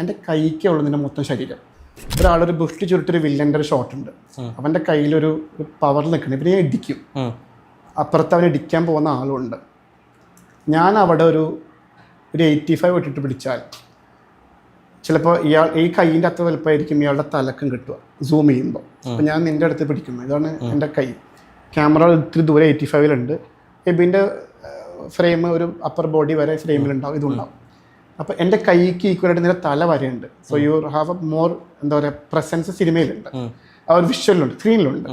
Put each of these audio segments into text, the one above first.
എന്റെ കൈക്ക് ഉള്ളതിന്റെ മൊത്തം ശരീരം. ഒരാളൊരു ബുഷ്ടി ചുരുട്ടൊരു വില്ലന്റെ ഒരു ഷോട്ട് ഉണ്ട് അവന്റെ കയ്യിലൊരു പവർ നിൽക്കുന്നത് ഇവരെ ഞാൻ ഇടിക്കും. അപ്പുറത്ത് അവൻ ഇടിക്കാൻ പോകുന്ന ആളുണ്ട്. ഞാൻ അവിടെ ഒരു ഒരു എയ്റ്റി ഫൈവ് ഇട്ടിട്ട് പിടിച്ചാൽ ചിലപ്പോൾ ഇയാൾ ഈ കൈയിന്റെ അത്ര വലുപ്പമായിരിക്കും ഇയാളുടെ തലക്കും കിട്ടുക. സൂം ചെയ്യുമ്പോൾ. അപ്പം ഞാൻ നിന്റെ അടുത്ത് പിടിക്കുന്നത് ഇതാണ് എന്റെ കൈ. ക്യാമറ ഇത്തിരി ദൂരെ എയ്റ്റി ഫൈവിലുണ്ട് എബിന്റെ ഫ്രെയിം ഒരു അപ്പർ ബോഡി വരെ ഫ്രെയിമിലുണ്ടാവും ഇതുണ്ടാവും. അപ്പോൾ എന്റെ കൈക്ക് ഈക്വലായിട്ട് നിന്റെ തല വരെയുണ്ട്. So you have a more എന്താ പറയുക പ്രസൻസ് സിനിമയിലുണ്ട് ആ ഒരു വിഷ്വലുണ്ട് സ്ക്രീനിലുണ്ട്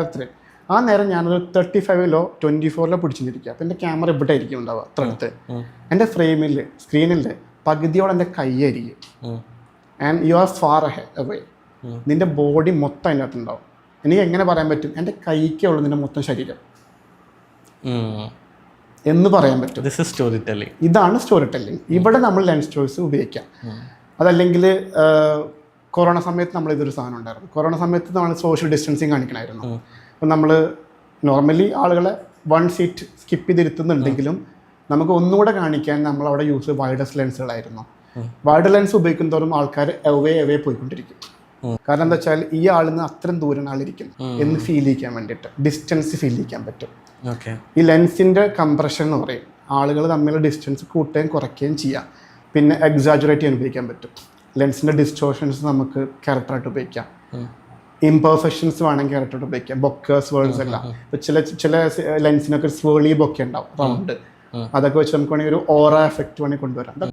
അത്രയും ആ നേരം ഞാനൊരു തേർട്ടി ഫൈവിലോ ട്വന്റി ഫോറിലോ പിടിച്ചിരിക്കുക. അപ്പോൾ എന്റെ ക്യാമറ ഇവിടെ ആയിരിക്കും ഉണ്ടാവുക അത്ര അടുത്ത്. എന്റെ ഫ്രെയിമിൽ സ്ക്രീനിൽ പകുതിയോടെ എന്റെ കൈയായിരിക്കും. And you are far away നിന്റെ ബോഡി മൊത്തം അതിന്റെ അകത്തുണ്ടാവും എനിക്ക് എങ്ങനെ പറയാൻ പറ്റും? എന്റെ കൈക്കേ ഉള്ളൂ നിന്റെ മൊത്തം ശരീരം. എന്ന് പറയാൻ പറ്റും. This story storytelling. ഇതാണ് സ്റ്റോറി ടെല്ലിംഗ് ഇവിടെ നമ്മൾ ലെൻസ് ചോയ്സ് ഉപയോഗിക്കാം. അതല്ലെങ്കിൽ കൊറോണ സമയത്ത് നമ്മൾ ഇതൊരു സാധനം ഉണ്ടായിരുന്നു. കൊറോണ സമയത്ത് നമ്മൾ സോഷ്യൽ ഡിസ്റ്റൻസിങ് കാണിക്കണമായിരുന്നു. അപ്പം നമ്മൾ നോർമലി ആളുകളെ വൺ സീറ്റ് സ്കിപ്പ് ചെയ്തിരുത്തുന്നുണ്ടെങ്കിലും നമുക്ക് ഒന്നുകൂടെ കാണിക്കാൻ നമ്മൾ അവിടെ യൂസ് വൈഡസ് ലെൻസുകളായിരുന്നു വൈഡ് ലെൻസ് ഉപയോഗിക്കും തോറും ആൾക്കാർ എവേ എവേ പോയിക്കൊണ്ടിരിക്കും. കാരണം എന്താ വെച്ചാൽ ഈ ആളിന്ന് അത്രയും ദൂരം ആളിരിക്കും എന്ന് ഫീൽ ചെയ്യിക്കാൻ വേണ്ടിയിട്ട്. ഡിസ്റ്റൻസ് ഫീൽ ചെയ്യിക്കാൻ പറ്റും. ഈ ലെൻസിന്റെ കംപ്രഷൻ എന്ന് പറയും. ആളുകൾ തമ്മിലുള്ള ഡിസ്റ്റൻസ് കൂട്ടുകയും കുറയ്ക്കുകയും ചെയ്യാം. പിന്നെ എക്സാജുറേറ്റ് ചെയ്യാൻ ഉപയോഗിക്കാൻ പറ്റും. ലെൻസിന്റെ ഡിസ്റ്റോർഷൻസ് നമുക്ക് ക്യാരക്ടറായിട്ട് ഉപയോഗിക്കാം. ഇംപെർഫെക്ഷൻസ് വേണമെങ്കിൽ ക്യാരക്ടറായിട്ട് ഉപയോഗിക്കാം. ബൊക്കേഴ്സ് വേൾഡ്സ് എല്ലാം. ഇപ്പൊ ചില ചില ലെൻസിനൊക്കെ സ്വേളി ബൊക്കെ ഉണ്ടാവും. റൗണ്ട് അതൊക്കെ വെച്ച് നമുക്ക് വേണമെങ്കിൽ ഒരു ഓറ എഫക്റ്റ് വേണമെങ്കിൽ കൊണ്ടുവരാം.